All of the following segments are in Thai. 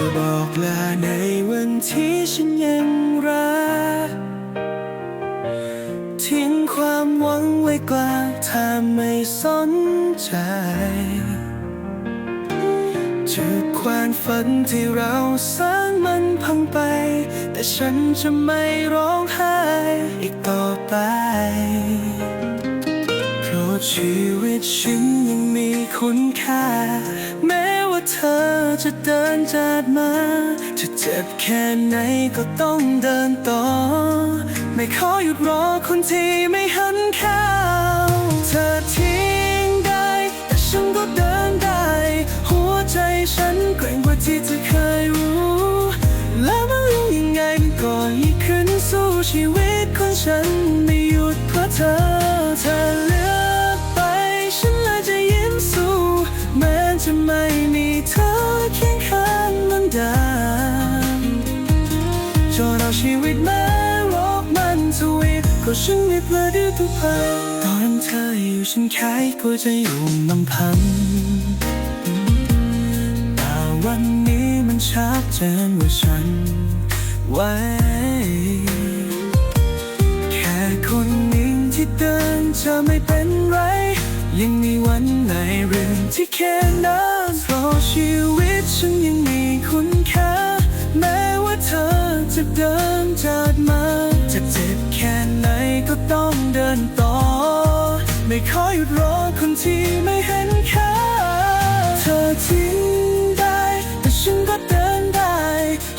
ธอบอกลาในวันที่ฉันยังรัก ทิ้งความหวังไว้กลางถ้าไม่สนใจจุดความฝันที่เราสร้างมันพังไป แต่ฉันจะไม่ร้องไห้อีกต่อไป เพราะชีวิตฉันยังมีคุณค่าแม้ว่ เธอจะเดินจากมา จะเจ็บแค่ไหนก็ต้องเดินต่อ ไม่ขอหยุดรอคนที่ไม่หันข้าวเธอทิ้งได้ แต่ฉันก็เดินได้ หัวใจฉันเกรงกว่าที่เธอเคยรู้ แล้วมันรู้ยังไงมันก็ยิ่งขึ้นสู้ชีวิตของฉันไม่หยุดเพราะเธอ วีก็ฉันไม่เพลอดื้อทุกพันตอนเธออยู่ฉันแค่กลัวจะอยู่ลำพังแต่วันนี้มันชัดเจนว่าฉันไว้แค่คนนึ่งที่เดินจะไม่เป็นไร ยังมีวันในเรื่องที่แค่นั้นเพราะชีวิตฉันยังมีคุณค่าแม้ว่าเธอจะเดินจากมา ก็ต้องเดินต่อ ไม่ขอหยุดรอคนที่ไม่เห็นค่าเธอทิ้งได้ แต่ฉันก็เดินได้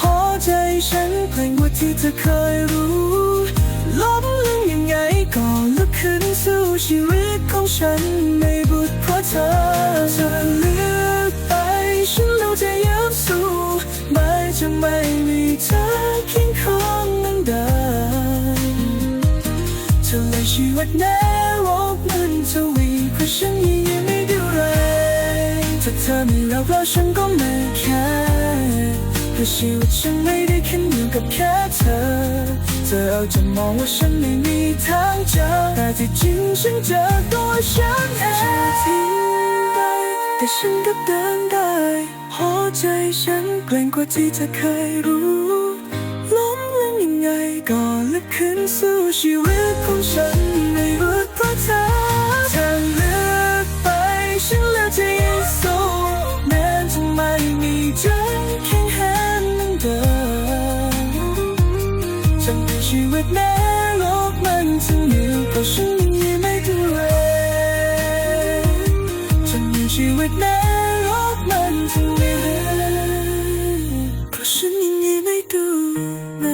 หัวใจฉันเพลงกว่าที่เธอเคยรู้ล้มลงยังไงก็ลุกขึ้นสู้ชีวิตของฉันไม่บุดเพราะเธอ เลยชีวิตแน่รบมันทวีเพราะฉันยังไม่ดูแรงถ้าเธอไม่รักเราฉันก็ไม่แค่เพราะชีวิตฉันไม่ได้ขึ้นอยู่กับแค่เธอ เธอเอาจะมองว่าฉันไม่มีทางเจอ แต่ที่จริงฉันเจอตัวฉันเองทิ้งไปแต่ฉันก็เดินได้หัวใจฉันเกรงกว่าที่เธอเคยรู้ ก่อนและขึ้นสู่ชีวิตของฉันในรักพราะเธยเธอเลือกไปฉันเลือกจะยังสู้แม้จะไม่มีใจแข็งแรงเหมือนเดิมฉันในชีวิตแม้โลกมันจะเหนื่แต่ฉันยังยิ้มให้ดูแลฉันในชีวิตแม้โลกมันจะเอยเพราะฉันยังไม่ห้ดูแล